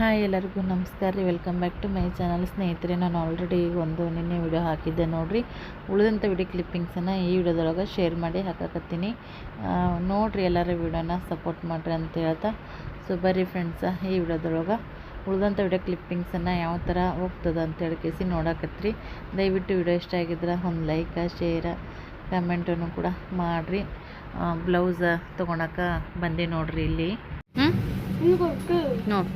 Hi ಎಲ್ಲರಿಗೂ ನಮಸ್ಕಾರ ರೀ. Welcome back to my channel ಸ್ನೇಹಿತರೆ ನಾನು ಆಲ್ರೆಡಿ ಈಗ ಒಂದು ನಿನ್ನೆ ವಿಡಿಯೋ ಹಾಕಿದ್ದೆ ನೋಡಿರಿ. ಉಳಿದಂಥ ವಿಡಿಯೋ ಕ್ಲಿಪ್ಪಿಂಗ್ಸನ್ನು ಈ ವಿಡಿಯೋದೊಳಗೆ ಶೇರ್ ಮಾಡಿ ಹಾಕಕತ್ತೀನಿ. ನೋಡಿರಿ ಎಲ್ಲರ ವಿಡಿಯೋನ ಸಪೋರ್ಟ್ ಮಾಡಿರಿ ಅಂತ ಹೇಳ್ತಾ. ಸೊ ಬರ್ರಿ ಫ್ರೆಂಡ್ಸ ಈ ವಿಡಿಯೋದೊಳಗೆ ಉಳಿದಂಥ ವಿಡಿಯೋ ಕ್ಲಿಪ್ಪಿಂಗ್ಸನ್ನು ಯಾವ ಥರ ಹೋಗ್ತದೆ ಅಂತ ಹೇಳಿ ಕೇಸಿ ನೋಡಕತ್ರಿ. ದಯವಿಟ್ಟು ವಿಡಿಯೋ ಇಷ್ಟ ಆಗಿದ್ರೆ ಒಂದು ಲೈಕ ಶೇರ ಕಮೆಂಟನ್ನು ಕೂಡ ಮಾಡಿರಿ. ಬ್ಲೌಸ್ ತೊಗೊಳಕ್ಕೆ ಬಂದೆ ನೋಡಿರಿ ಇಲ್ಲಿ. ಹ್ಞೂ ನೋಡಿ.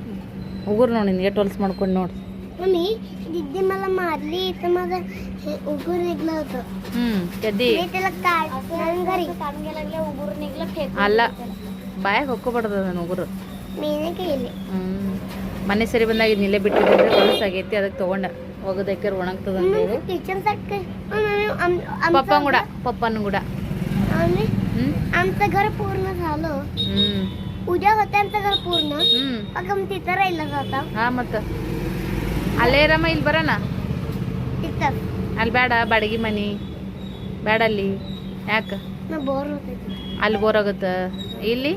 ಉಗುರು ನೋಡಿ ನಿನಗೆ ಟೋಲ್ಸ್ ಮಾಡ್ಕೊಂಡು ನೋಡಿ मम्मी दीदी मला मारली तर माझा हे उगूर निघलं होतं ಹ್ಞೂ ಎದ್ದಿ मी त्याला काढ घरी काढून गेला उगूर निघलं फेक ಅಲ್ಲ ಬಾಯಾಗ ಹೊಕ್ಕೋಬಾರ್ದು ಅದನ್ನ ಉಗುರು मी नाही केले ಹ್ಞೂ ಮನೆ ಸರಿ ಬಂದಾಗ ಇದನ್ನ ಇಲ್ಲೇ ಬಿಟ್ಟಿದ್ರೆ ಹೊಲಸಾಗೈತಿ ಅದಕ್ಕೆ ತೊಗೊಂಡೆ ಒಗದಕ್ಕೆ ಒಣಗ್ತದ ಅಂತೇಳಿ किचन साठी मम्मी ಪಪ್ಪ ಕೂಡ ಪಪ್ಪನ ಕೂಡ आम्ही ಹ್ಞೂ आमचं घर पूर्ण झालं ಹ್ಞೂ उद्या होतं आमचं घर पूर्ण ಹ್ಞೂ मग आम्ही तिथं राहिलं होता ಹಾಂ ಮತ್ತು ಅಲ್ಲೇ ಇರಮ್ಮ ಇಲ್ಲಿ ಬರೋಣ तिथं ಅಲ್ಲಿ ಬೇಡ ಬಾಡಿಗೆ ಮನೆ ಬೇಡ ಅಲ್ಲಿ ಯಾಕೆ मग बोर होते ಅಲ್ಲಿ ಬೋರ್ ಆಗುತ್ತೆ ಇಲ್ಲಿ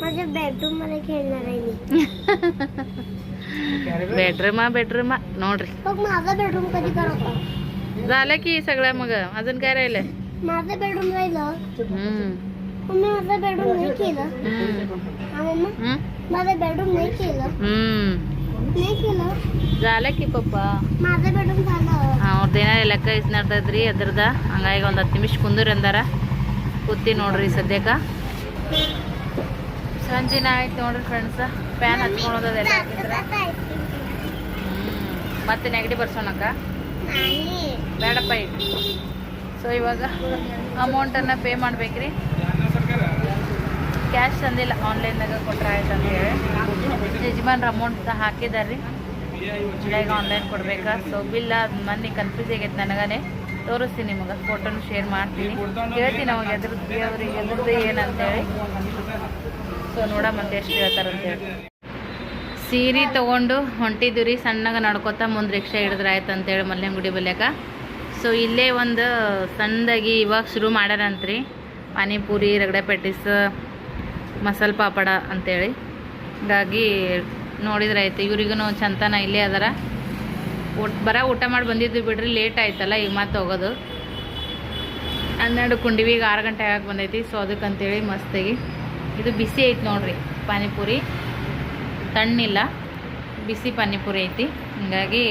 माझ्या बेडरूम मध्ये खेळणार आहे मी बेडरूम बेडरूम ನೋಡ್ರಿ मग माझा बेडरूम कधी करत झालं की सगळं मग अजून काय राहिलंय माझं बेडरूम राहिलं हम्म मम्मी माझं बेडरूम नाही केलं हम्म ಜಾಲಕ್ಕಿ ಪಪ್ಪ. ಅವ್ರದ್ದು ಏನಾರ ಲೆಕ್ಕ ಇಸ್ ನಡ್ದದ್ರಿ ಅದ್ರದ ಹಂಗಾಗಿ ಒಂದು ಹತ್ತು ನಿಮಿಷ ಕುಂದ್ರಿ ಅಂದಾರ. ಕೂತಿ ನೋಡ್ರಿ ಸದ್ಯಕ. ಸಂಜೆನ ಆಯ್ತು ನೋಡ್ರಿ ಫ್ರೆಂಡ್ಸ್ ಫ್ಯಾನ್ ಹಚ್ಕೊಳೋದೆಲ್ಲ ಮತ್ತೆ ನೆಗಡಿ ಬರ್ಸೋಣಕ್ಕ? ಬೇಡಪ್ಪ ಇಟ್ಟು ಸೊ ಇವಾಗ ಅಮೌಂಟನ್ನು ಪೇ ಮಾಡ್ಬೇಕ್ರಿ. ಕ್ಯಾಶ್ ತಂದಿಲ್ಲ ಆನ್ಲೈನ್ದಾಗ ಕೊಟ್ರೆ ಆಯ್ತು ಅಂತ ಹೇಳಿ. ಯಜಮಾನ್ರ ಅಮೌಂಟ್ ಹಾಕಿದಾರ್ರಿ. ಈಗ ಆನ್ಲೈನ್ ಕೊಡ್ಬೇಕಾ? ಸೊ ಬಿಲ್ಲ ಮನ್ನಿ ಕನ್ಫ್ಯೂಸ್ ಆಗೈತೆ ನನಗನೆ. ತೋರಿಸ್ತೀನಿ ನಿಮಗೆ ಫೋಟೋನು ಶೇರ್ ಮಾಡ್ತೀನಿ. ಹೇಳ್ತೀನಿ ಅವಾಗ ಎದ್ರದ್ದು ಅವ್ರಿಗೆ ಎದ್ರದ್ದು ಏನಂತೇಳಿ ಸೊ ನೋಡಮ್ಮಂತ ಎಷ್ಟು ಹೇಳ್ತಾರಂತೇಳಿ ಸೀರೆ ತೊಗೊಂಡು ಹೊಂಟಿದ್ದು ರೀ, ಸಣ್ಣಗೆ ನಡ್ಕೊತಾ ಮುಂದೆ ರಿಕ್ಷಾ ಹಿಡಿದ್ರೆ ಆಯ್ತು ಅಂತೇಳಿ ಮಲ್ಯಂಗುಡಿ ಬಲ್ಯಾಕ. ಸೊ ಇಲ್ಲೇ ಒಂದು ಸಣ್ಣದಾಗಿ ಇವಾಗ ಶುರು ಮಾಡ್ಯಾರಂತ್ರಿ. ಪಾನಿಪುರಿ, ರಗಡೆ ಪೆಟ್ಟಿಸ್ ಮಸಾಲೆ ಪಾಪಡ ಅಂತೇಳಿ. ಹಾಗಾಗಿ ನೋಡಿದ್ರೆ ಆಯ್ತು ಇವ್ರಿಗೂ ಚಂತನ ಇಲ್ಲೇ ಅದರ. ಊಟ, ಬರ ಊಟ ಮಾಡಿ ಬಂದಿದ್ದು ಬಿಡ್ರಿ ಲೇಟ್ ಆಯ್ತಲ್ಲ, ಈಗ ಮತ್ತೆ ಹೋಗೋದು. ಹನ್ನೆರಡು ಕುಂಡಿವಿ, ಈಗ ಆರು ಗಂಟೆ ಆಗಕ್ಕೆ ಬಂದೈತಿ ಸೊ ಅದಕ್ಕಂತೇಳಿ ಮಸ್ತಾಗಿ. ಇದು ಬಿಸಿ ಐತಿ ನೋಡ್ರಿ, ಪಾನಿಪುರಿ. ತಣ್ಣಿಲ್ಲ, ಬಿಸಿ ಪಾನಿಪುರಿ ಐತಿ. ಹೀಗಾಗಿ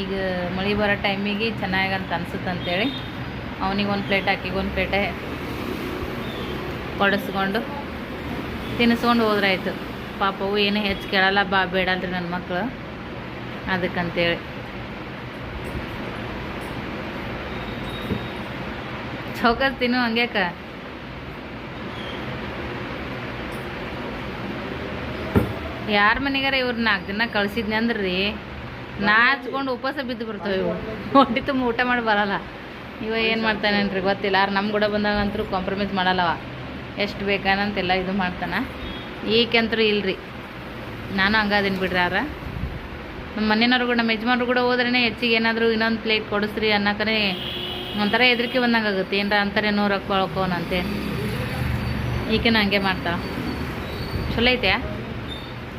ಈಗ ಮಳೆ ಬರೋ ಟೈಮಿಗೆ ಚೆನ್ನಾಗಂತ ಅನ್ಸುತ್ತೆ ಅಂತೇಳಿ ಅವನಿಗೆ ಒಂದು ಪ್ಲೇಟ್ ಹಾಕಿಗೊಂದು ಒಂದು ಪ್ಲೇಟೇ ಕೊಡಿಸ್ಕೊಂಡು ತಿನ್ನಿಸ್ಕೊಂಡು ಹೋದ್ರಾಯ್ತು. ಪಾಪವು ಏನು ಹೆಚ್ಚು ಕೇಳಲ್ಲ, ಬಾ ಬೇಡಲ್ರಿ ನನ್ನ ಮಕ್ಕಳು ಅದಕ್ಕಂತೇಳಿ. ಚೌಕಸ್ ತಿನ್ನು ಹಂಗ್ಯಾಕ ಯಾರ ಮನೆಗಾರ ಇವ್ರು ನಾಲ್ಕು ದಿನ ಕಳ್ಸಿದ್ನಿ ಅಂದ್ರೆ? ರೀ ನಾಚ್ಕೊಂಡು ಉಪವಾಸ ಬಿದ್ದು ಬರ್ತಾವೆ ಇವು ಹೊಟ್ಟೆ ತುಂಬ ಊಟ ಮಾಡಿ ಬರಲ್ಲ. ಇವ ಏನು ಮಾಡ್ತಾನೇನ್ರಿ ಗೊತ್ತಿಲ್ಲ. ಯಾರು ನಮ್ಮ ಕೂಡ ಬಂದಾಗ ಅಂತೂ ಕಾಂಪ್ರಮೈಸ್ ಮಾಡಲ್ಲವ. ಎಷ್ಟು ಬೇಕಾನಂತೆಲ್ಲ ಇದು ಮಾಡ್ತಾನೆ. ಈಕೆಂತರೂ ಇಲ್ರಿ. ನಾನು ಹಂಗಾದೀನಿ ಬಿಡ್ರಿ ಅವ್ರ ನಮ್ಮ ಮನೆಯವ್ರು ಕೂಡ, ನಮ್ಮ ಯಜಮಾನ್ರು ಕೂಡ ಹೋದ್ರೇ ಹೆಚ್ಚಿಗೆ ಏನಾದರೂ ಇನ್ನೊಂದು ಪ್ಲೇಟ್ ಕೊಡಿಸ್ರಿ ಅನ್ನೋಕನೇ ಒಂಥರ ಹೆದರಿಕೆ ಬಂದಂಗೆ ಆಗುತ್ತೆ ಏನರ ಅಂತಾರೆ ನೂರು ರೊಕ್ಕ ಒಳ್ಕೋನಂತೆ ಈಕೆನ ಹಂಗೆ ಮಾಡ್ತಾ. ಚಲೋ ಐತೆ?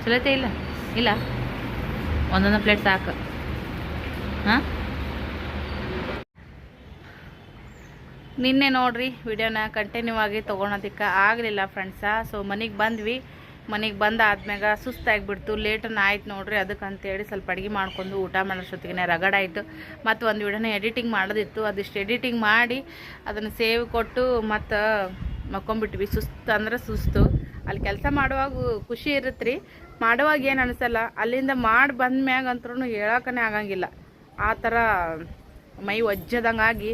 ಚಲೋ ಐತೆ ಇಲ್ಲ? ಇಲ್ಲ? ಒಂದೊಂದು ಪ್ಲೇಟ್ ಸಾಕು. ಹಾಂ? ನಿನ್ನೆ ನೋಡ್ರಿ, ವಿಡಿಯೋನ ಕಂಟಿನ್ಯೂ ಆಗಿ ತೊಗೊಳೋದಕ್ಕೆ ಆಗಲಿಲ್ಲ ಫ್ರೆಂಡ್ಸ ಸೊ ಮನೆಗೆ ಬಂದ್ವಿ. ಮನೆಗೆ ಬಂದು ಆದ್ಮ್ಯಾಗ ಸುಸ್ತಾಗಿಬಿಡ್ತು ಲೇಟನ್ನು ಆಯ್ತು ನೋಡ್ರಿ ಅದಕ್ಕೆ ಅಂತೇಳಿ ಸ್ವಲ್ಪ ಅಡುಗೆ ಮಾಡ್ಕೊಂಡು ಊಟ ಮಾಡೋಷ್ಟೊತ್ತಿಗೆ ರಗಡಾಯಿತು ಮತ್ತು ಒಂದು ವಿಡಿಯೋನ ಎಡಿಟಿಂಗ್ ಮಾಡೋದಿತ್ತು. ಅದಿಷ್ಟು ಎಡಿಟಿಂಗ್ ಮಾಡಿ ಅದನ್ನು ಸೇವ್ ಕೊಟ್ಟು ಮತ್ತು ಮಕ್ಕೊಂಬಿಟ್ವಿ. ಸುಸ್ತು ಅಂದ್ರೆ ಸುಸ್ತು. ಅಲ್ಲಿ ಕೆಲಸ ಮಾಡುವಾಗ ಖುಷಿ ಇರುತ್ತೆ ರೀ ಮಾಡುವಾಗ ಏನು ಅನಿಸಲ್ಲ. ಅಲ್ಲಿಂದ ಮಾಡಿ ಬಂದ ಮ್ಯಾಗ ಅಂತೂ ಹೇಳಕ್ಕನೇ ಆಗಂಗಿಲ್ಲ. ಆ ಥರ ಮೈ ಒಜ್ಜದಂಗೆ ಆಗಿ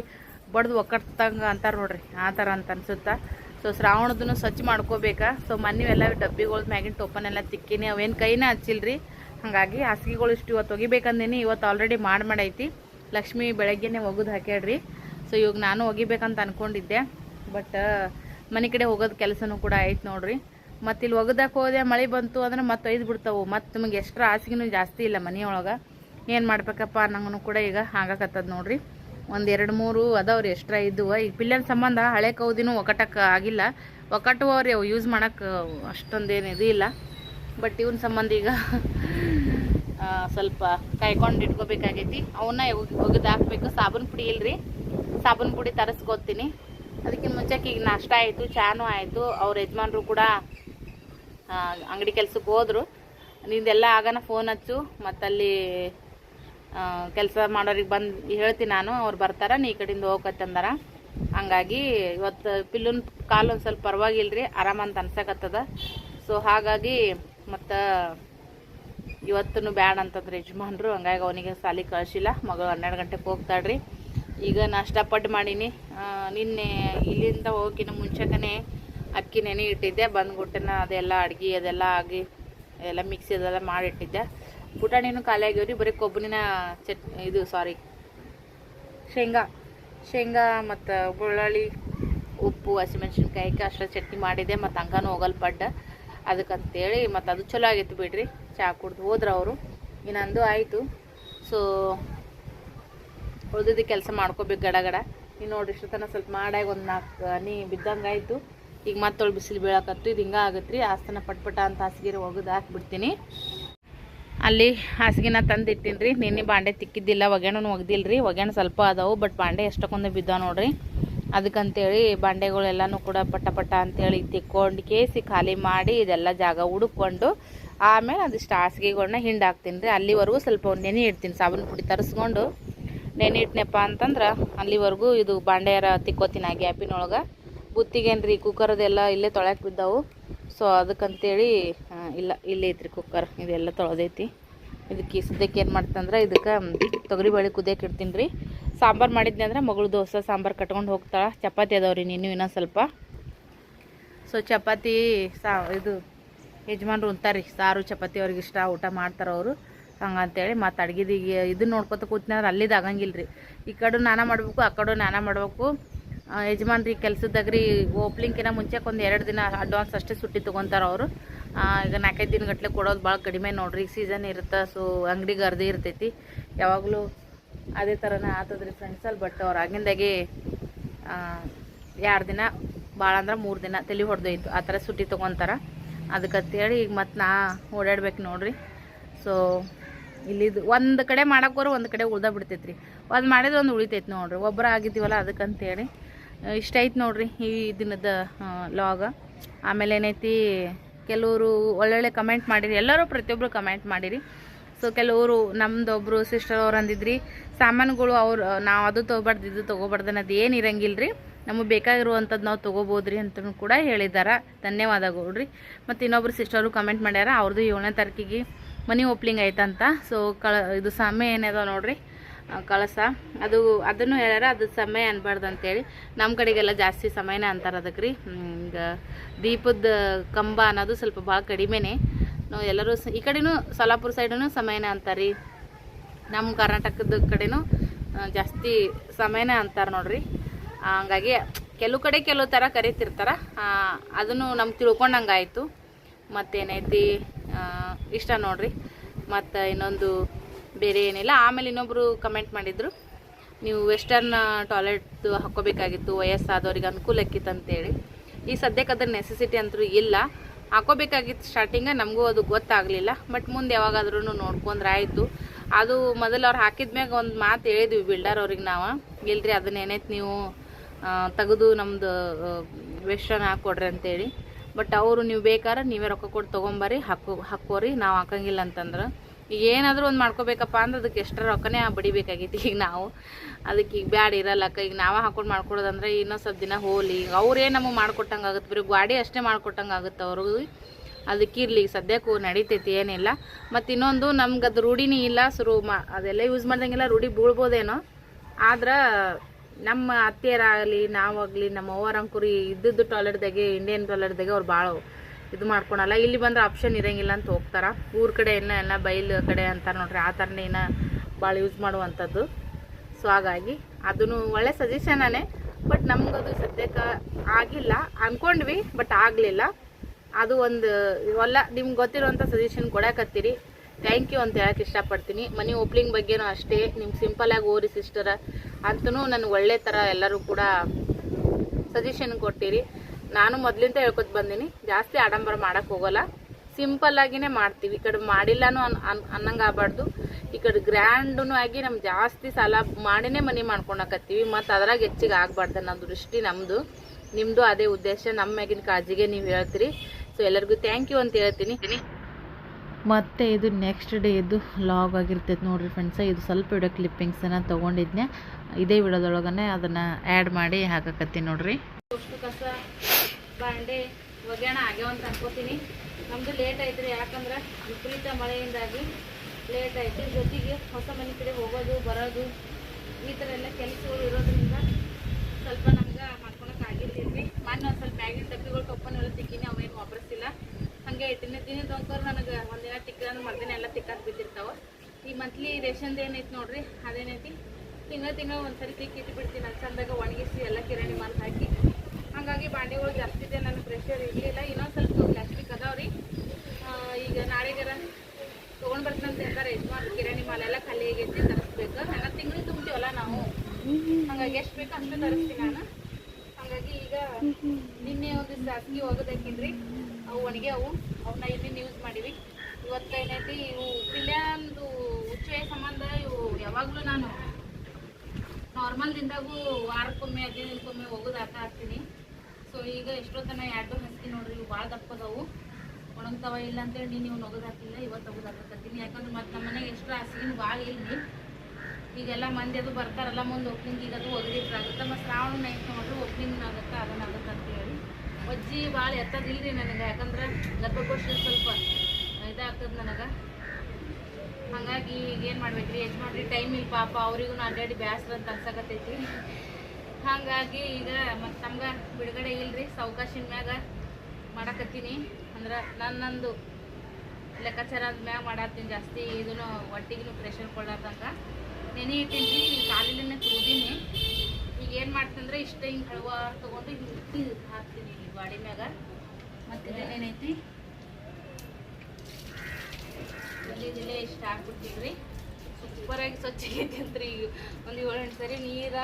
ಬಡ್ದು ಒಕ್ಕಟ್ಟಂಗೆ ಅಂತಾರೆ ನೋಡ್ರಿ, ಆ ಥರ ಅಂತ ಅನ್ಸುತ್ತೆ. ಸೊ ಶ್ರಾವಣದನ್ನು ಸ್ವಚ್ಛ ಮಾಡ್ಕೋಬೇಕಾ? ಸೊ ಮನೆವೆಲ್ಲ ಡಬ್ಬಿಗಳು ಮ್ಯಾಗಿನ ಟೋಪನೆಲ್ಲ ತಿಕ್ಕಿನಿ, ಅವೇನು ಕೈನೇ ಹಚ್ಚಿಲ್ರಿ? ಹಾಗಾಗಿ ಹಾಸಿಗೆಗಳು ಇಷ್ಟು ಇವತ್ತು ಒಗಿಬೇಕಂದೇನಿ, ಇವತ್ತು ಆಲ್ರೆಡಿ ಮಾಡಿ ಮಾಡೈತಿ. ಲಕ್ಷ್ಮಿ ಬೆಳಗ್ಗೆನೆ ಒಗದು ಹಾಕ್ಯಾಡ್ರಿ. ಸೊ ಇವಾಗ ನಾನು ಒಗಿಬೇಕಂತ ಅನ್ಕೊಂಡಿದ್ದೆ. ಬಟ್ ಮನೆ ಕಡೆ ಹೋಗೋದು ಕೆಲಸನೂ ಕೂಡ ಆಯ್ತು ನೋಡ್ರಿ. ಮತ್ತು ಇಲ್ಲಿ ಒಗದಕ್ಕೆ ಹೋದೆ, ಮಳೆ ಬಂತು ಅಂದ್ರೆ ಮತ್ತೆ ಒಯ್ದು ಬಿಡ್ತಾವೆ. ಮತ್ತು ನಮಗೆ ಎಕ್ಸ್ಟ್ರಾ ಹಾಸಿಗೆನೂ ಜಾಸ್ತಿ ಇಲ್ಲ ಮನೆಯೊಳಗೆ. ಏನು ಮಾಡ್ಬೇಕಪ್ಪ ಅನ್ನಂಗೂ ಕೂಡ ಈಗ ಆಗಕತ್ತದ ನೋಡ್ರಿ. ಒಂದು ಎರಡು ಮೂರು ಅದಾವ್ರಿ ಎಷ್ಟ್ರ ಇದ್ದುವ ಈಗ ಪಿಲ್ಲರ್ ಸಂಬಂಧ ಹಳೆ ಕೌದಿನೂ ಒಕ್ಕಟಕ್ಕೆ ಆಗಿಲ್ಲ. ಒಕ್ಕಟ್ಟುವವ್ರಿ ಅವು ಯೂಸ್ ಮಾಡಕ್ಕೆ ಅಷ್ಟೊಂದೇನು ಇದು ಇಲ್ಲ. ಬಟ್ ಇವನ್ ಸಂಬಂಧ ಈಗ ಸ್ವಲ್ಪ ಕಾಯ್ಕೊಂಡು ಇಟ್ಕೋಬೇಕಾಗೈತಿ. ಅವನ್ನ ಒಗೆದು ಹಾಕ್ಬೇಕು. ಸಾಬೂನು ಪುಡಿ ಇಲ್ರಿ. ಸಾಬೂನು ಪುಡಿ ತರಿಸ್ಕೊತೀನಿ. ಅದಕ್ಕಿಂತ ಮುಂಚೆಗೆ ಈಗ ನಾಷ್ಟ ಆಯಿತು, ಚಾನು ಆಯಿತು. ಅವ್ರ ಯಜಮಾನ್ರು ಕೂಡ ಅಂಗಡಿ ಕೆಲ್ಸಕ್ಕೆ ಹೋದರು. ನಿಂದೆಲ್ಲ ಆಗನ ಫೋನ್ ಹಚ್ಚು. ಮತ್ತಲ್ಲಿ ಕೆಲಸ ಮಾಡೋರಿಗೆ ಬಂದು ಹೇಳ್ತೀನಿ ನಾನು, ಅವ್ರು ಬರ್ತಾರ, ನೀ ಈ ಕಡೆಯಿಂದ ಹೋಗತ್ತಂದಾರ ಹಂಗಾಗಿ ಇವತ್ತು ಪಿಲ್ಲುನ್ ಕಾಲು ಒಂದು ಸ್ವಲ್ಪ ಪರವಾಗಿಲ್ರಿ ಆರಾಮಂತ ಅನ್ಸಕತ್ತದ. ಸೊ ಹಾಗಾಗಿ ಮತ್ತು ಇವತ್ತೂ ಬ್ಯಾಡ ಅಂತಂದ್ರೆ ಯಜಮಾನ್ರು, ಹಂಗಾಗಿ ಅವನಿಗೆ ಸಾಲಿ ಕಳಿಸಿಲ್ಲ, ಮಗಳು ಹನ್ನೆರಡು ಗಂಟೆಗೆ ಹೋಗ್ತಾಳ್ರಿ. ಈಗ ನಾಷ್ಟ ಮಾಡೀನಿ. ನಿನ್ನೆ ಇಲ್ಲಿಂದ ಹೋಗಿನ ಮುಂಚೆಕನೆ ಅಕ್ಕಿ ನೆನೆ ಇಟ್ಟಿದ್ದೆ, ಬಂದ್ಬಿಟ್ಟನ ಅದೆಲ್ಲ ಅಡ್ಗೆ ಅದೆಲ್ಲ ಆಗಿ, ಎಲ್ಲ ಮಿಕ್ಸಿ ಅದೆಲ್ಲ ಮಾಡಿಟ್ಟಿದ್ದೆ. ಪುಟಾಣಿನೂ ಖಾಲಿ ಆಗ್ಯಾವ್ರಿ ಬರೀ ಕೊಬ್ಬರಿನ ಚಟ್, ಇದು ಸಾರಿ ಶೇಂಗಾ ಶೇಂಗಾ ಮತ್ತು ಬೆಳ್ಳುಳ್ಳಿ ಉಪ್ಪು, ಹಸಿಮೆಣ್ಸಿನ್ಕಾಯಿ ಅಷ್ಟು ಚಟ್ನಿ ಮಾಡಿದೆ, ಮತ್ತು ಹಂಗಾನು ಹೋಗಲ್ ಅದಕ್ಕೆ ಅಂತೇಳಿ ಮತ್ತು ಅದು ಚಲೋ ಆಗಿತ್ತು ಬಿಡ್ರಿ ಚಹಾ ಕುಡ್ದು ಹೋದ್ರ ಅವರು. ಇನ್ನೊಂದು ಆಯಿತು. ಸೊ ಉಳ್ದಿದ್ದು ಕೆಲಸ ಮಾಡ್ಕೋಬೇಕು ಗಡ ಗಡ. ಇನ್ನು ನೋಡ್ರಿ ಇಷ್ಟು ತನಕ ಸ್ವಲ್ಪ ಮಾಡಾಗ ಒಂದು ನಾಲ್ಕು ಹನಿ ಬಿದ್ದಂಗೆ ಆಯಿತು. ಈಗ ಮತ್ತೊಳು ಬಿಸಿಲು ಬೀಳಕತ್ತು, ಇದು ಹಿಂಗೆ ಆಗತ್ತೆ ರೀ ಆಸ್ತನ ಪಟ್ಪಟ ಅಂತ ಹಾಸಿಗೆ ಒಗೆದು ಹಾಕ್ಬಿಡ್ತೀನಿ. ಅಲ್ಲಿ ಹಾಸಿಗೆನ ತಂದಿಟ್ಟಿನಿ ರೀ ನಿನ್ನೆ ಬಾಂಡೆ ತಿಕ್ಕಿದ್ದಿಲ್ಲ, ಒಗ್ಯಾಣನು ಒಗ್ದಿಲ್ಲ ರೀ ಸ್ವಲ್ಪ ಅದಾವು ಬಟ್ ಬಾಂಡೆ ಎಷ್ಟಕ್ಕೊಂದು ಬಿದ್ದಾವೆ ನೋಡ್ರಿ. ಅದಕ್ಕಂತೇಳಿ ಬಾಂಡೆಗಳೆಲ್ಲನೂ ಕೂಡ ಪಟ ಪಟ ಅಂತೇಳಿ ತಿಕ್ಕೊಂಡು ಕೇಸಿ ಖಾಲಿ ಮಾಡಿ ಇದೆಲ್ಲ ಜಾಗ ಹುಡುಕೊಂಡು ಆಮೇಲೆ ಅದಿಷ್ಟು ಹಾಸಿಗೆಗಳನ್ನ ಹಿಂಡ್ ಹಾಕ್ತೀನಿ ರೀ ಅಲ್ಲಿವರೆಗೂ ಸ್ವಲ್ಪ ನೆನೆ ಇಡ್ತೀನಿ, ಸಾಬೂನು ಪುಡಿ ತರಿಸ್ಕೊಂಡು. ನೆನೆ ಇಟ್ನಪ್ಪ ಅಂತಂದ್ರೆ ಅಲ್ಲಿವರೆಗೂ ಇದು ಬಾಂಡೆಯರ ತಿಕ್ಕೋತೀನಿ ಆ ಗ್ಯಾಪಿನೊಳಗೆ. ಬುತ್ತಿಗೇನ್ರಿ, ಕುಕ್ಕರದೆಲ್ಲ ಇಲ್ಲೇ ತೊಳ್ಯಾಕೆ ಬಿದ್ದಾವು. ಸೊ ಅದಕ್ಕಂತೇಳಿ ಇಲ್ಲ, ಇಲ್ಲೇ ಐತ್ರಿ ಕುಕ್ಕರ್, ಇದೆಲ್ಲ ತೊಳೆದೈತಿ. ಇದಕ್ಕೆ ಸದ್ಯಕ್ಕೆ ಏನು ಮಾಡ್ತಂದ್ರೆ ಇದಕ್ಕೆ ತೊಗರಿಬೇಳೆ ಕುದಿಯಕ್ಕೆ ಇಡ್ತೀನಿ ರೀ ಸಾಂಬಾರು ಮಾಡಿದ್ನಿ ಅಂದ್ರೆ ಮಗಳು ದೋಸೆ, ಸಾಂಬಾರು ಕಟ್ಕೊಂಡು ಹೋಗ್ತಾಳೆ. ಚಪಾತಿ ಅದಾವ್ರಿ ನೀನು ಇನ್ನೊಂದು ಸ್ವಲ್ಪ. ಸೊ ಚಪಾತಿ ಸಾ, ಇದು ಯಜಮಾನ್ರು ರೀ ಸಾರು, ಚಪಾತಿ ಅವ್ರಿಗೆ ಇಷ್ಟ, ಊಟ ಮಾಡ್ತಾರೆ ಅವರು. ಹಂಗಂತೇಳಿ ಮತ್ತು ಅಡ್ಗಿದಿಗೆ ಇದನ್ನ ನೋಡ್ಕೊತ ಕೂತ್ನಂದ್ರೆ ಅಲ್ಲಿದ್ದು ಆಗಂಗಿಲ್ಲ ರೀ ಈ ಕಡೆ ನಾನ ಮಾಡಬೇಕು, ಆ ಕಡೆ ನಾನ ಮಾಡಬೇಕು. ಯಜಮಾನ್ರಿ ಕೆಲ್ಸದಾಗ ರೀ ಓಪ್ಲಿಂಗ್ಕಿನ ಮುಂಚೆಗೆ ಒಂದು ಎರಡು ದಿನ ಅಡ್ವಾನ್ಸ್ ಅಷ್ಟೇ ಸುಟ್ಟಿ ತೊಗೊತಾರೆ ಅವರು. ಈಗ ನಾಲ್ಕೈದು ದಿನ ಗಟ್ಲೆ ಕೊಡೋದು ಭಾಳ ಕಡಿಮೆ ನೋಡ್ರಿ ಸೀಸನ್ ಇರುತ್ತೆ ಸೊ ಅಂಗಡಿಗೆ ಅರ್ಧಿ ಇರ್ತೈತಿ. ಯಾವಾಗಲೂ ಅದೇ ಥರನೇ ಆತದ್ರಿ ಫ್ರೆಂಡ್ಸಲ್ಲಿ ಬಟ್ ಅವ್ರು ಆಗಿಂದಾಗೆ ಎರಡು ದಿನ, ಭಾಳ ಅಂದ್ರೆ ಮೂರು ದಿನ ತಲೆ ಹೊಡೆದೋಯ್ತು, ಆ ಥರ ಸುಟ್ಟಿ ತೊಗೊತಾರ. ಅದಕ್ಕಂತೇಳಿ ಈಗ ಮತ್ತೆ ನಾ ಓಡಾಡ್ಬೇಕು ನೋಡ್ರಿ. ಸೊ ಇಲ್ಲಿದು ಒಂದು ಕಡೆ ಮಾಡೋಕ್ಕೋರು ಒಂದು ಕಡೆ ಉಳ್ದ ಬಿಡ್ತೈತೆ ರೀ ಒಂದು ಮಾಡಿದ್ರೆ ಒಂದು ಉಳಿತೈತೆ ನೋಡ್ರಿ. ಒಬ್ಬರ ಆಗಿದ್ದೀವಲ್ಲ, ಅದಕ್ಕಂತೇಳಿ. ಇಷ್ಟ ಐತೆ ನೋಡ್ರಿ ಈ ದಿನದ ಲಾಗ ಆಮೇಲೆ ಏನೈತಿ ಕೆಲವರು ಒಳ್ಳೊಳ್ಳೆ ಕಮೆಂಟ್ ಮಾಡಿರಿ. ಎಲ್ಲರೂ ಪ್ರತಿಯೊಬ್ಬರು ಕಮೆಂಟ್ ಮಾಡಿರಿ. ಸೊ ಕೆಲವರು ನಮ್ಮದೊಬ್ಬರು ಸಿಸ್ಟರ್ ಅವ್ರು ಅಂದಿದ್ರಿ, ಸಾಮಾನುಗಳು ಅವ್ರು, ನಾವು ಅದು ತೊಗೋಬಾರ್ದು, ಇದು ತೊಗೋಬಾರ್ದು ಅನ್ನೋದು ಏನು ಇರಂಗಿಲ್ಲ ರೀ ನಮಗೆ ಬೇಕಾಗಿರುವಂಥದ್ದು ನಾವು ತೊಗೋಬೋದ್ರಿ ಅಂತಲೂ ಕೂಡ ಹೇಳಿದ್ದಾರೆ ಧನ್ಯವಾದಗಳು ರೀ ಮತ್ತು ಇನ್ನೊಬ್ರು ಸಿಸ್ಟರು ಕಮೆಂಟ್ ಮಾಡ್ಯಾರ ಅವ್ರದ್ದು ಏಳನೇ ತಾರೀಕಿಗೆ ಮನಿ ಓಪ್ಲಿಂಗ್ ಐತಂತ. ಸೊ ಕಳ, ಇದು ಸಮಯ ಏನದ ನೋಡ್ರಿ. ಕಳಸ. ಅದು, ಅದನ್ನು ಹೇಳ್ಯಾರ, ಅದು ಸಮಯ ಅನ್ಬಾರ್ದು ಅಂತೇಳಿ. ನಮ್ಮ ಕಡೆಗೆಲ್ಲ ಜಾಸ್ತಿ ಸಮಯನೇ ಅಂತಾರೆ ಅದಕ್ಕೆ ರೀ ಈಗ ದೀಪದ ಕಂಬ ಅನ್ನೋದು ಸ್ವಲ್ಪ ಭಾಳ ಕಡಿಮೆನೇ. ನಾವು ಎಲ್ಲರೂ ಈ ಕಡೆನೂ ಸೊಲ್ಲಾಪುರ ಸೈಡೂ ಸಮಯನೇ ಅಂತಾರೆ. ನಮ್ಮ ಕರ್ನಾಟಕದ ಕಡೆನೂ ಜಾಸ್ತಿ ಸಮಯನೇ ಅಂತಾರೆ ನೋಡ್ರಿ. ಹಂಗಾಗಿ ಕೆಲವು ಕಡೆ ಕೆಲವು ಥರ ಕರಿತಿರ್ತಾರೆ. ಅದನ್ನು ನಮ್ಗೆ ತಿಳ್ಕೊಂಡಂಗೆ ಆಯಿತು. ಮತ್ತೇನೈತಿ? ಇಷ್ಟ ನೋಡ್ರಿ. ಮತ್ತು ಇನ್ನೊಂದು ಬೇರೆ ಏನಿಲ್ಲ. ಆಮೇಲೆ ಇನ್ನೊಬ್ಬರು ಕಮೆಂಟ್ ಮಾಡಿದರು, ನೀವು ವೆಸ್ಟರ್ನ್ ಟಾಯ್ಲೆಟ್ ಹಾಕೋಬೇಕಾಗಿತ್ತು ವಯಸ್ಸಾದವ್ರಿಗೆ ಅನುಕೂಲ ಆಕ್ಕಿತ್ತು ಅಂತೇಳಿ. ಈ ಸದ್ಯಕ್ಕೆ ಅದ್ರ ನೆಸೆಸಿಟಿ ಅಂತೂ ಇಲ್ಲ. ಹಾಕೋಬೇಕಾಗಿತ್ತು ಸ್ಟಾರ್ಟಿಂಗ ನಮಗೂ ಅದು ಗೊತ್ತಾಗಲಿಲ್ಲ. ಬಟ್ ಮುಂದೆ ಯಾವಾಗಾದ್ರೂ ನೋಡ್ಕೊಂಡ್ರೆ ಆಯಿತು. ಅದು ಮೊದಲು ಅವ್ರು ಹಾಕಿದ್ಮ್ಯಾಗ ಒಂದು ಮಾತು ಹೇಳಿದ್ವಿ ಬಿಲ್ಡರ್ ಅವ್ರಿಗೆ ನಾವು. ಇಲ್ರಿ ಅದನ್ನ ಏನೈತೆ ನೀವು ತೆಗೆದು ನಮ್ಮದು ವೆಸ್ಟರ್ನ್ ಹಾಕ್ಕೊಡ್ರಿ ಅಂತೇಳಿ. ಬಟ್ ಅವರು ನೀವು ಬೇಕಾದ್ರೆ ನೀವೇ ರೊಕ್ಕ ಕೊಟ್ಟು ತೊಗೊಂಬರ್ರಿ, ಹಾಕೋ ಹಾಕೋರಿ ನಾವು ಹಾಕಂಗಿಲ್ಲ ಅಂತಂದ್ರೆ ಈಗ ಏನಾದರೂ ಒಂದು ಮಾಡ್ಕೋಬೇಕಪ್ಪ ಅಂದ್ರೆ ಅದಕ್ಕೆ ಎಷ್ಟರ ರೊಕ್ಕನೇ ಬಡಿಬೇಕಾಗಿತ್ತು ಈಗ ನಾವು ಅದಕ್ಕೆ ಈಗ ಬ್ಯಾಡ ಇರಲ್ಲಕ್ಕ ಈಗ ನಾವೇ ಹಾಕೊಂಡು ಮಾಡ್ಕೊಡೋದಂದ್ರೆ ಇನ್ನೊಂದು ಸ್ವಲ್ಪ ದಿನ ಹೋಲಿ. ಈಗ ಅವ್ರೇ ನಮಗೆ ಮಾಡ್ಕೊಟ್ಟಂಗೆ ಆಗುತ್ತೆ. ಬರೀ ಗಾಡಿ ಅಷ್ಟೇ ಮಾಡ್ಕೊಟ್ಟಂಗೆ ಆಗುತ್ತೆ ಅವ್ರಿಗೆ ಅದಕ್ಕೆ ಇರಲಿ. ಈಗ ಸದ್ಯಕ್ಕೂ ನಡೀತೈತಿ, ಏನಿಲ್ಲ. ಮತ್ತು ಇನ್ನೊಂದು ನಮ್ಗೆ ಅದು ರೂಢಿನೇ ಇಲ್ಲ. ಸುರು ಮಾ ಅದೆಲ್ಲ ಯೂಸ್ ಮಾಡ್ದಂಗೆಲ್ಲ ರೂಢಿ ಬೀಳ್ಬೋದೇನೋ. ಆದ್ರೆ ನಮ್ಮ ಅತ್ತೆಯರಾಗಲಿ, ನಾವಾಗಲಿ, ನಮ್ಮ ಅವ್ವರ ಅಂಕುರಿ ಇದ್ದದ್ದು ಟಾಯ್ಲೆಟ್ದಾಗೆ ಇಂಡಿಯನ್ ಟಾಯ್ಲೆಟ್ದಾಗೆ ಅವ್ರು ಭಾಳ ಇದು ಮಾಡ್ಕೊಳಲ್ಲ. ಇಲ್ಲಿ ಬಂದ್ರೆ ಆಪ್ಷನ್ ಇರಂಗಿಲ್ಲ ಅಂತ ಹೋಗ್ತಾರೆ. ಊರ ಕಡೆ ಇನ್ನೂ ಎಲ್ಲ ಬೈಲ್ ಕಡೆ ಅಂತಾರೆ ನೋಡ್ರಿ. ಆ ಥರನೇ ಇನ್ನು ಭಾಳ ಯೂಸ್ ಮಾಡುವಂಥದ್ದು. ಸೊ ಹಾಗಾಗಿ ಅದನ್ನು ಒಳ್ಳೆ ಸಜೆಷನೇ ಬಟ್ ನಮ್ಗದು ಸದ್ಯಕ್ಕೆ ಆಗಿಲ್ಲ. ಅಂದ್ಕೊಂಡ್ವಿ ಬಟ್ ಆಗಲಿಲ್ಲ. ಅದು ಒಂದು, ಇವೆಲ್ಲ ನಿಮ್ಗೆ ಗೊತ್ತಿರುವಂಥ ಸಜೆಷನ್ ಕೊಡಕತ್ತೀರಿ. ಥ್ಯಾಂಕ್ ಯು ಅಂತ ಹೇಳಕ್ಕೆ ಇಷ್ಟಪಡ್ತೀನಿ. ಮನಿ ಓಪ್ಲಿಂಗ್ ಬಗ್ಗೆನೂ ಅಷ್ಟೇ. ನಿಮ್ಮ ಸಿಂಪಲಾಗಿ ಓರಿ ಸಿಸ್ಟರ ಅಂತೂ ನನಗೆ ಒಳ್ಳೆ ಥರ ಎಲ್ಲರೂ ಕೂಡ ಸಜೆಷನ್ ಕೊಟ್ಟಿರಿ. ನಾನು ಮೊದ್ಲಿಂದ ಹೇಳ್ಕೊತ ಬಂದೀನಿ ಜಾಸ್ತಿ ಆಡಂಬರ ಮಾಡಕ್ಕೆ ಹೋಗಲ್ಲ. ಸಿಂಪಲ್ ಆಗಿನೇ ಮಾಡ್ತೀವಿ. ಈ ಕಡೆ ಮಾಡಿಲ್ಲನೂ ಅನ್ ಅನ್- ಅನ್ನಂಗೆ ಆಗಬಾರ್ದು ಈ ಕಡೆ ಗ್ರ್ಯಾಂಡೂ ಆಗಿ ನಮ್ಮ ಜಾಸ್ತಿ ಸಾಲ ಮಾಡಿನೇ ಮನೆ ಮಾಡ್ಕೊಳಕತ್ತೀವಿ. ಮತ್ತು ಅದ್ರಾಗ ಹೆಚ್ಚಿಗೆ ಆಗ್ಬಾರ್ದು ಅನ್ನೋ ದೃಷ್ಟಿ ನಮ್ಮದು ನಿಮ್ಮದು ಅದೇ ಉದ್ದೇಶ. ನಮ್ಮ ಮ್ಯಾಗಿನ ಕಾಳಜಿಗೆ ನೀವು ಹೇಳ್ತೀರಿ. ಸೊ ಎಲ್ಲರಿಗೂ ಥ್ಯಾಂಕ್ ಯು ಅಂತ ಹೇಳ್ತೀನಿ. ಮತ್ತು ಇದು ನೆಕ್ಸ್ಟ್ ಡೇ ಇದು ಲಾಗ್ ಆಗಿರ್ತೈತೆ ನೋಡಿರಿ ಫ್ರೆಂಡ್ಸ ಇದು ಸ್ವಲ್ಪ ವಿಡಿಯೋ ಕ್ಲಿಪ್ಪಿಂಗ್ಸನ್ನು ತೊಗೊಂಡಿದ್ನೆ ಇದೇ ವಿಡಿಯೋದೊಳಗನೆ ಅದನ್ನು ಆ್ಯಡ್ ಮಾಡಿ ಹಾಕಕತ್ತೀನಿ ನೋಡಿರಿ. ಕಸ ಬಾಂಡೆ ಒಗ್ಯಾಣ ಆಗ್ಯಾವ ಅಂತ ಅನ್ಕೋತೀನಿ. ನಮ್ಮದು ಲೇಟ್ ಐತ್ರಿ, ಯಾಕಂದ್ರೆ ವಿಪರೀತ ಮಳೆಯಿಂದಾಗಿ ಲೇಟ್ ಐತಿ ಜೊತೆಗೆ ಹೊಸ ಮನೆ ಕಡೆ ಹೋಗೋದು, ಬರೋದು, ಈ ಥರ ಎಲ್ಲ ಕೆಲಸಗಳು ಇರೋದ್ರಿಂದ ಸ್ವಲ್ಪ ನಮ್ಗೆ ಮಾಡ್ಕೊಳಕ್ಕೆ ಆಗಿರ್ಲಿಲ್ಲ ಮೊನ್ನೆ ಒಂದು ಸ್ವಲ್ಪ ಮ್ಯಾಗಿನ ಡಬ್ಬಿಗಳು ಎಲ್ಲ ತಿಕ್ಕಿನಿ ಅವೇನು ವಾಪರಿಸಿಲ್ಲ. ಹಾಗೆ ಇಟ್ಟಿನಿ ದಿನದ ಒಂಕರ್ ನನಗೆ ಒಂದಿನ ತಿಕ್ಕಂದ್ರೆ ಮರ್ದಿನ ಎಲ್ಲ ತಿಕ್ಕಾಕ್ ಬಿದ್ದಿರ್ತಾವೆ. ಈ ಮಂತ್ಲಿ ರೇಷನ್ದು ಏನೈತಿ ನೋಡ್ರಿ, ಅದೇನೈತಿ? ತಿಂಗಳ ತಿಂಗಳ ಒಂದ್ಸರಿ ತಿಕ್ಕಿಟ್ಟು ಬಿಡ್ತೀನಿ ಅದು ಚಂದಾಗ ಒಣಗಿಸಿ ಎಲ್ಲ ಕಿರಾಣಿ ಮಾಲ್ ಹಾಕಿ ಹಾಗಾಗಿ ಬಾಂಡೆಗಳು ಜಾಸ್ತಿ ಇದೆ ನನಗೆ ಪ್ರೆಷರ್ ಇರಲಿಲ್ಲ. ಇನ್ನೊಂದು ಸ್ವಲ್ಪ ಪ್ಲಾಸ್ಟಿಕ್ ರೀ. ಈಗ ನಾಳೆಗಾರ ತೊಗೊಂಡು ಬರ್ತಾನಂತ ಹೇಳ್ತಾರೆ ಯಜಮಾನ್ ಕಿರಾಣಿ ಮಾಲೆಲ್ಲ ಎಲ್ಲ ಖಾಲಿ ಆಗೈತಿ ತರಿಸ್ಬೇಕು. ಹಂಗ ತಿಂಗಳಿಗೆ ತುಂಬ್ತೀವಲ್ಲ ನಾವು? ಹಂಗಾಗಿ ಎಷ್ಟು ಬೇಕು ಅಷ್ಟು ತರಿಸ್ತೀನಿ ನಾನು. ಹಾಗಾಗಿ ಈಗ ನಿನ್ನೆ ಒಂದು ಜಾಸ್ತಿ ಒಗದಾಕಿನ್ರಿ. ಅವು ಒಣಗ್ಯಾವು ಅವನ್ನ ಇನ್ನೇನು ಯೂಸ್ ಮಾಡಿವಿ. ಇವತ್ತು ಏನೈತಿ, ಇವು ಪಿಲ್ಯಾಂದು ಉಚ್ಚೆ ಸಂಬಂಧ ಇವು ಯಾವಾಗಲೂ ನಾನು ನಾರ್ಮಲ್ ದಿನದಾಗೂ ವಾರಕ್ಕೊಮ್ಮೆ ಹದಿನೈದು ಹೋಗೋದು ಆಟ ಆಗ್ತೀನಿ ಸೊ ಈಗ ಎಷ್ಟೊತ್ತನ ಎರಡು ಹಸ್ತೀನಿ ನೋಡ್ರಿ ಇವು ಭಾಳ ದಪ್ಪದವು. ಒಣಗ್ತಾವ ಇಲ್ಲ ಅಂತೇಳಿ ನೀನು ಇವ್ನು ಒಗದು ಹಾಕಿಲ್ಲ, ಇವತ್ತು ಒಗದು ಹಾಕತ್ತೀನಿ ಯಾಕಂದ್ರೆ ಮತ್ತೆ ನಮ್ಮ ಮನೆಗೆ ಎಷ್ಟು ಹಾಸಿಗೆನು ಭಾಳ ಇಲ್ರಿ. ಈಗೆಲ್ಲ ಮಂದಿ ಅದು ಬರ್ತಾರಲ್ಲ, ಮುಂದೆ ಓಪನಿಂಗ್ ಈಗ ಅದು ಒಗದಿಟ್ರಾಗುತ್ತೆ. ಮತ್ತು ಶ್ರಾವಣ ನೈಟ್ ನೋಡ್ರಿ ಓಪನಿಂಗ್ ಆಗುತ್ತೆ ಅದನ್ನಾಗುತ್ತೆ ಅಂತೇಳಿ. ಅಜ್ಜಿ ಭಾಳ ಎತ್ತದಿಲ್ರಿ ನನಗೆ. ಯಾಕಂದ್ರೆ ಗರ್ಭಕೋಶ ಸ್ವಲ್ಪ ಇದಾಗ್ತದೆ ನನಗೆ. ಹಾಗಾಗಿ ಈಗ ಏನು ಮಾಡ್ಬೇಕ್ರಿ ಮಾಡಿರಿ ಟೈಮ್ ಇಲ್ಲ ಪಾಪ ಅವರಿಗೂ ಅಡ್ಡಾಡಿ ಬ್ಯಾಸ್ರ ಅಂತ ಅನ್ಸಕತ್ತೈತಿ. ಹಾಗಾಗಿ ಈಗ ಮತ್ತು ನಮ್ಗೆ ಬಿಡುಗಡೆ ಇಲ್ರಿ ಸಾವಕಾಶಿನ ಮ್ಯಾಗ ಮಾಡಕತ್ತೀನಿ. ಅಂದ್ರೆ ನನ್ನೊಂದು ಲೆಕ್ಕಾಚಾರ ಮ್ಯಾಗ ಮಾಡತ್ತೀನಿ ಜಾಸ್ತಿ ಇದನ್ನು ಒಟ್ಟಿಗೂ ಪ್ರೆಷರ್ ಕೊಡಾರ್ದಂಗ ನೆನೆ ಇಟ್ಟಿನಿ ಕಾಲಿನ ತುಳಿದೀನಿ ಈಗ ಏನು ಮಾಡ್ತಂದ್ರೆ ಇಷ್ಟ ಹಿಂಗೆ ಹಳುವ ತೊಗೊಂಡು ಹಿಂಗೆ ಹಾಕ್ತೀನಿ ಇಲ್ಲಿ ಬಾಡಿ ಮ್ಯಾಗ. ಮತ್ತು ಇದೇನೇನೈತಿ ಇಲ್ಲಿದಿಲ್ಲೇ ಇಷ್ಟ ರೀ ಸೂಪರಾಗಿ ಸ್ವಚ್ಛ ಐತಿ ಅಂತ್ರಿ ಈಗ ಒಂದು ಏಳೆಂಟು ಸರಿ ನೀರ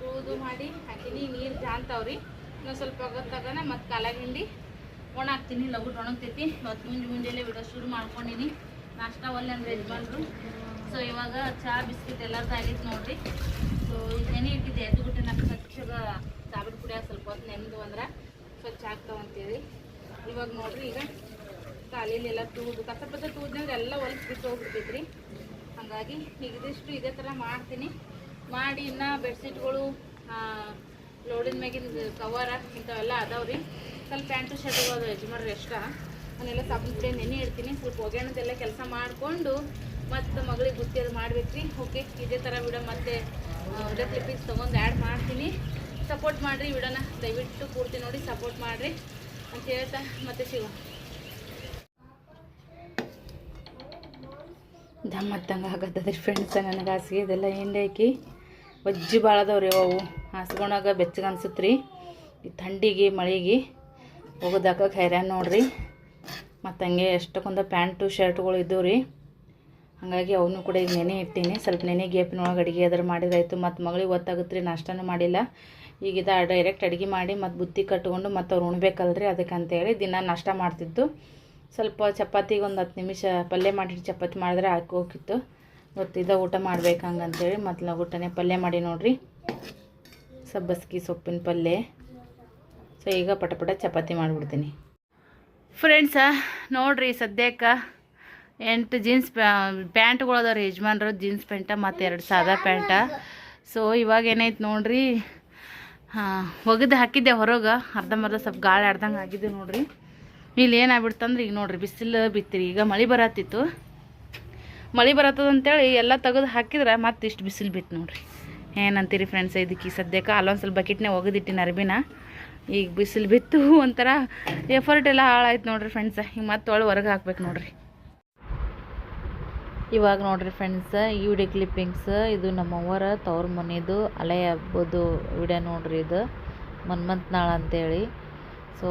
ಕಾ ತುಳಿದು ಮಾಡಿ ಹಾಕಿನಿ, ನೀರು ಜಾಂತಾವ್ರಿ ಇನ್ನೊಂದು ಸ್ವಲ್ಪ ಹೊತ್ತಾಗನ ಮತ್ತು ಕಾಲಾಗ ಹಿಂಡಿ ಒಣ ಹಾಕ್ತೀನಿ, ಲಘು ಒಣಗ್ತೈತಿ ಇವತ್ತು ಮುಂಜೆ ಮುಂಜಾನೆ ಬಿಡೋ ಶುರು ಮಾಡ್ಕೊಂಡಿನಿ. ನಾಷ್ಟ ಒಲ್ಲೆ ಅಂದ್ರೆ ಯಜಮಾನ್ರು. ಸೊ ಇವಾಗ ಚಹಾ ಬಿಸ್ಕಿಟ್ ಎಲ್ಲ ತಾಗಿತ್ತು ನೋಡ್ರಿ. ಸೊ ಈಗ ನೆನೆ ಇಟ್ಟಿದ್ದೆ. ಎದ್ದು ಬಿಟ್ಟು ಸ್ವಚ್ಛದ ಸ್ವಚ್ಛಗ ಕುಡಿಯೋಕೆ ಸ್ವಲ್ಪ ಹೊತ್ತು ನೆನೆದು ಅಂದ್ರೆ ಸ್ವಚ್ಛ ಆಗ್ತಾವ ಅಂತೇಳಿ. ಇವಾಗ ನೋಡ್ರಿ ಈಗ ಕಾಲಿಲಿ ಎಲ್ಲ ತೂದು ಕಸ ಪತ್ತ ತೂದ್ನಂದ್ರೆ ಎಲ್ಲ ಹೊಲಸು ಬಿಟ್ಟು ಹೋಗ್ಬಿಡ್ತೈತ್ರಿ ಹಾಗಾಗಿ ಈಗ ಇದಿಷ್ಟು ಇದೇ ಥರ ಮಾಡ್ತೀನಿ. ಮಾಡಿ ಇನ್ನು ಬೆಡ್ಶೀಟ್ಗಳು ಲೋಡಿನ ಮ್ಯಾಗಿನ ಕವರ ಇಂಥವೆಲ್ಲ ಅದಾವ್ರಿ ಸ್ವಲ್ಪ ಪ್ಯಾಂಟು ಶರ್ಟ್ಗಳು ಅದು ಯಜಮಾನ್ರಿ ಎಷ್ಟ. ಅವನ್ನೆಲ್ಲ ಸಾಬೂನು ಪುಡಿ ನೆನೆ ಇಡ್ತೀನಿ. ಸ್ವಲ್ಪ ಒಗ್ಯಾಣದೆಲ್ಲ ಕೆಲಸ ಮಾಡಿಕೊಂಡು ಮತ್ತು ಮಗಳಿಗೆ ಬುತ್ತಿ ಅದು ಮಾಡ್ಬೇಕ್ರಿ ಓಕೆ ಇದೇ ಥರ ವಿಡಿಯೋ ಮತ್ತೆ ವಿಡಿಯೋ ಕ್ಲಿಪ್ಪಿಂಗ್ಸ್ ತೊಗೊಂಡು ಆ್ಯಡ್ ಮಾಡ್ತೀನಿ. ಸಪೋರ್ಟ್ ಮಾಡಿರಿ ವಿಡಿಯೋನ ದಯವಿಟ್ಟು ಪೂರ್ತಿ ನೋಡಿ ಸಪೋರ್ಟ್ ಮಾಡಿರಿ. ಅಂತ ಹೇಳ್ತಾ ಮತ್ತೆ ಸಿಗೋಣ ದಮ್ಮತ್ತಂಗೆ ಆಗತ್ತದ್ರಿ ಫ್ರೆಂಡ್ಸ ನನಗೆ ಹಾಸಿಗೆ ಇದೆಲ್ಲ ಹಿಂಡಿ ಹಾಕಿ ಭಾಳ ಭಾಳ ರೀ ಅವು. ಹಾಸ್ಕೊಂಡಾಗ ಬೆಚ್ಚಗೆ ಅನ್ಸುತ್ತೆ ರೀ ಈ ಥಂಡಿಗೆ, ಮಳೆಗೆ ಹೋಗೋದಾಕ ಖೈರ್ಯಾನ ನೋಡ್ರಿ. ಮತ್ತು ಹಂಗೆ ಎಷ್ಟಕ್ಕೊಂದು ಪ್ಯಾಂಟು, ಶರ್ಟ್ಗಳು ಇದ್ದವು ರೀ ಹಾಗಾಗಿ ಅವನು ಕೂಡ ಈಗ ನೆನೆ ಇಟ್ಟೀನಿ. ಸ್ವಲ್ಪ ನೆನೆ ಗೇಪಿನೊಳಗೆ ಅಡುಗೆ ಅದ್ರ ಮಾಡಿದ್ರಾಯ್ತು. ಮತ್ತು ಮಗಳಿಗೆ ಗೊತ್ತಾಗುತ್ತೆ ರೀ ನಾಷ್ಟನೂ ಮಾಡಿಲ್ಲ. ಈಗಿದ ಡೈರೆಕ್ಟ್ ಅಡುಗೆ ಮಾಡಿ ಮತ್ತು ಬುತ್ತಿ ಕಟ್ಕೊಂಡು ಮತ್ತು ಅವ್ರು ಉಣ್ಬೇಕಲ್ರಿ ಅದಕ್ಕೆ ಅಂತೇಳಿ ದಿನ ನಾಷ್ಟ ಮಾಡ್ತಿದ್ದು. ಸ್ವಲ್ಪ ಚಪಾತಿಗೆ ಒಂದು ಹತ್ತು ನಿಮಿಷ ಪಲ್ಯ ಮಾಡಿಟ್ಟು ಚಪಾತಿ ಮಾಡಿದ್ರೆ ಹಾಕಿ ಹೋಗಿತ್ತು ಗೊತ್ತಿದ್ದ ಊಟ ಮಾಡ್ಬೇಕು ಹಂಗಂತೇಳಿ ಮತ್ತು ಊಟನೇ ಪಲ್ಯ ಮಾಡಿ ನೋಡ್ರಿ. ಸಬ್ಬಸ್ಗಿ ಸೊಪ್ಪಿನ ಪಲ್ಯ. ಸೊ ಈಗ ಪಟ ಪಟ ಚಪಾತಿ ಮಾಡಿಬಿಡ್ತೀನಿ. ಫ್ರೆಂಡ್ಸ ನೋಡ್ರಿ ಸದ್ಯಕ್ಕೆ ಎಂಟು ಜೀನ್ಸ್ ಪ್ಯಾಂಟ್ಗಳು ಅದಾವ್ರಿ ಯಜಮಾನ್ರು ಜೀನ್ಸ್ ಪ್ಯಾಂಟ ಮತ್ತು ಎರಡು ಸಾದಾ ಪ್ಯಾಂಟ. ಸೊ ಇವಾಗ ಏನೈತೆ ನೋಡ್ರಿ ಹಾಂ ಒಗೆದು ಹಾಕಿದ್ದೆ ಹೊರಗೆ. ಅರ್ಧಂಬರ್ಧ ಸ್ವಲ್ಪ ಗಾಳಿ ಆಡ್ದಂಗೆ ಆಗಿದೆ ನೋಡ್ರಿ. ಇಲ್ಲಿ ಏನಾಗ್ಬಿಡ್ತಂದ್ರೆ ಈಗ ನೋಡ್ರಿ ಬಿಸಿಲು ಬಿತ್ತಿರಿ. ಈಗ ಮಳೆ ಬರತ್ತಿತ್ತು ಮಳೆ ಬರತ್ತದ ಅಂತೇಳಿ ಎಲ್ಲ ತೆಗೆದು ಹಾಕಿದ್ರೆ ಮತ್ತೆ ಇಷ್ಟು ಬಿಸಿಲು ಬಿತ್ತು ನೋಡ್ರಿ. ಏನಂತೀರಿ ಫ್ರೆಂಡ್ಸ್ ಇದಕ್ಕೆ ಸದ್ಯಕ್ಕೆ ಅಲ್ಲೊಂದು ಸ್ವಲ್ಪ ಬಕೆಟ್ನೇ ಒಗೆದಿಟ್ಟಿನ ಅರ್ಬಿನ. ಈಗ ಬಿಸಿಲು ಬಿತ್ತು ಒಂಥರ ಎಫರ್ಟ್ ಎಲ್ಲ ಹಾಳಾಯ್ತು ನೋಡ್ರಿ ಫ್ರೆಂಡ್ಸ್ ಈಗ ಮತ್ತೆ ಒಳಗೆ ಹೊರಗೆ ಹಾಕ್ಬೇಕು ನೋಡ್ರಿ. ಇವಾಗ ನೋಡ್ರಿ ಫ್ರೆಂಡ್ಸ್ ಈ ವಿಡಿಯೋ ಕ್ಲಿಪ್ಪಿಂಗ್ಸ್ ಇದು ನಮ್ಮವ್ವರ ತವ್ರ ಮನೆದು ಅಲೆ ಹಬ್ಬದು ವಿಡಿಯೋ ನೋಡ್ರಿ ಇದು. ಮನ್ಮಂತ್ನಾಳ ಅಂತೇಳಿ. ಸೊ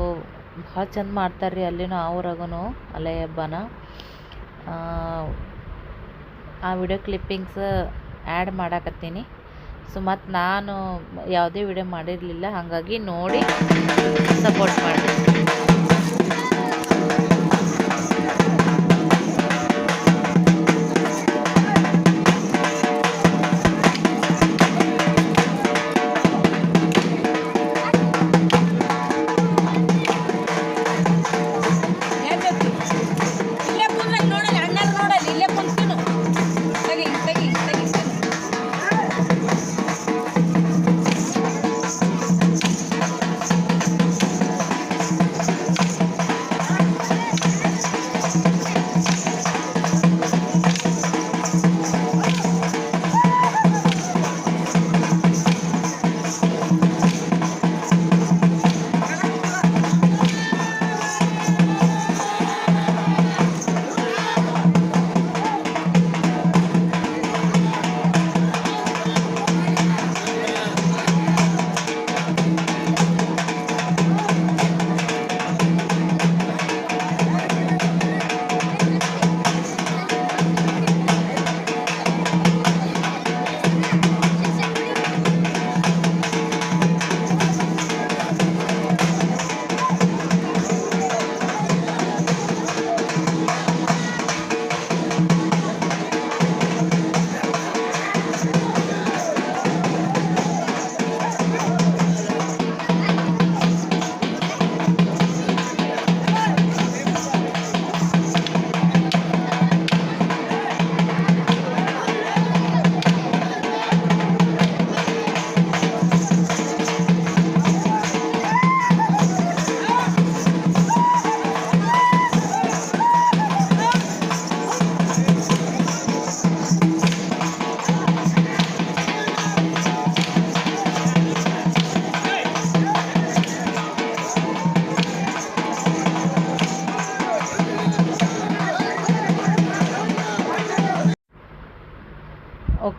ಭಾಳ ಚಂದ ಮಾಡ್ತಾರೆ ರೀ ಅಲ್ಲಿನೂ ಅವ್ರಾಗೂ ಅಲೆ ಹಬ್ಬನ. ಆ ವಿಡಿಯೋ ಕ್ಲಿಪ್ಪಿಂಗ್ಸ್ ಆ್ಯಡ್ ಮಾಡಾಕತ್ತೀನಿ. ಸೊ ಮತ್ತು ನಾನು ಯಾವುದೇ ವಿಡಿಯೋ ಮಾಡಿರಲಿಲ್ಲ. ಹಾಗಾಗಿ ನೋಡಿ ಸಪೋರ್ಟ್ ಮಾಡಿ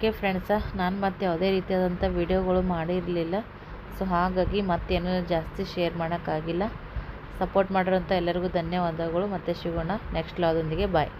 ಓಕೆ ಫ್ರೆಂಡ್ಸ ನಾನು ಮತ್ತೆ ಯಾವುದೇ ರೀತಿಯಾದಂಥ ವಿಡಿಯೋಗಳು ಮಾಡಿರಲಿಲ್ಲ. ಸೊ ಹಾಗಾಗಿ ಮತ್ತೇನು ಜಾಸ್ತಿ ಶೇರ್ ಮಾಡೋಕ್ಕಾಗಿಲ್ಲ. ಸಪೋರ್ಟ್ ಮಾಡಿರೋಂಥ ಎಲ್ಲರಿಗೂ ಧನ್ಯವಾದಗಳು. ಮತ್ತೆ ಸಿಗೋಣ ನೆಕ್ಸ್ಟ್ ಲಾದೊಂದಿಗೆ ಬಾಯ್